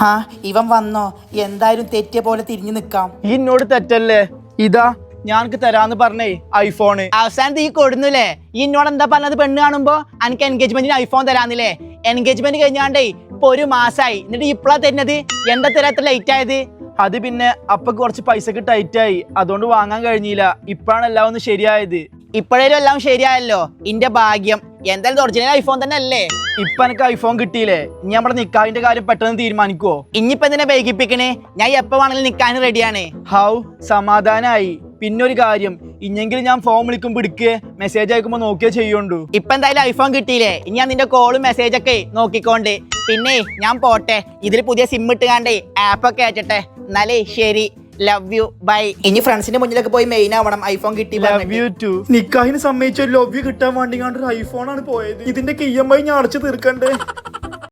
ഹാ ഇവൻ വന്നോ? എന്തായാലും തെറ്റിയ പോലെ തിരിഞ്ഞു നിൽക്കാം ഇന്നോട് എന്നോട് തെറ്റല്ലേ? ഇതാ ഞാനക്ക് തരാന്ന് പറഞ്ഞേ ഐഫോൺ അവസാനത്ത് ഈ കൊടുന്നില്ലേ? ഈ എന്നോട് എന്താ പറഞ്ഞത് പെണ്ണ് കാണുമ്പോ? എനിക്ക് എൻഗേജ്മെന്റിന് ഐഫോൺ തരാന്നില്ലേ? എൻഗേജ്മെന്റ് കഴിഞ്ഞാണ്ടേ ഇപ്പൊ ഒരു മാസായി. എന്നിട്ട് ഇപ്പളാ തരുന്നത്? എന്താ തരാത്ര ലൈറ്റ് ആയത്? അത് പിന്നെ അപ്പൊ കുറച്ച് പൈസക്ക് ടൈറ്റ് ആയി. അതുകൊണ്ട് വാങ്ങാൻ കഴിഞ്ഞില്ല. ഇപ്പഴാണ് എല്ലാം ഒന്ന് ശരിയായത്. ഇപ്പോഴേലും എല്ലാം ശരിയായല്ലോ. ഇന്റെ ഭാഗ്യം. എന്തായാലും ഒറിജിനൽ ഐഫോൺ തന്നെ അല്ലേ ഇപ്പൊ എനിക്ക് ഐഫോൺ കിട്ടിയില്ലേ? ഇനി നമ്മുടെ നിക്കാവിന്റെ കാര്യം പെട്ടെന്ന് തീരുമാനിക്കുവോ? ഇനിയിപ്പോ എന്തിനാ വൈകിപ്പിക്കണേ? ഞാൻ എപ്പോ വേണമെങ്കിലും നിക്കാൻ റെഡിയാണ് ഹൗ സമാധാനായി. പിന്നെ ഒരു കാര്യം ഇനിയെങ്കിലും ഞാൻ ഫോൺ വിളിക്കുമ്പോ എടുക്കുക മെസ്സേജ് അയക്കുമ്പോ നോക്കിയാ ചെയ്യുണ്ടു ഇപ്പൊ എന്തായാലും ഐഫോൺ കിട്ടിയില്ലേ? ഇനി ഞാൻ നിന്റെ കോളും മെസ്സേജ് ഒക്കെ നോക്കിക്കോണ്ട്. പിന്നെ ഞാൻ പോട്ടെ ഇതിൽ പുതിയ സിം ഇട്ടുകാണ്ടേ ആപ്പ് ഒക്കെ അയച്ചട്ടെ. എന്നാലേ ശരി. ലവ് യു ബൈ ഇനി ഫ്രണ്ട്സിന്റെ മുന്നിലൊക്കെ പോയി മെയിൻ ആവണം. ഐഫോൺ കിട്ടി ലവ് യു ടു നിക്കാഹിന് സമ്മതിച്ച? ലവ് യു കിട്ടാൻ വേണ്ടി ഐഫോൺ ആണ് പോയത്. ഇതിന്റെ കി എം ഐ ഞാൻ അടച്ചു തീർക്കണ്ടേ?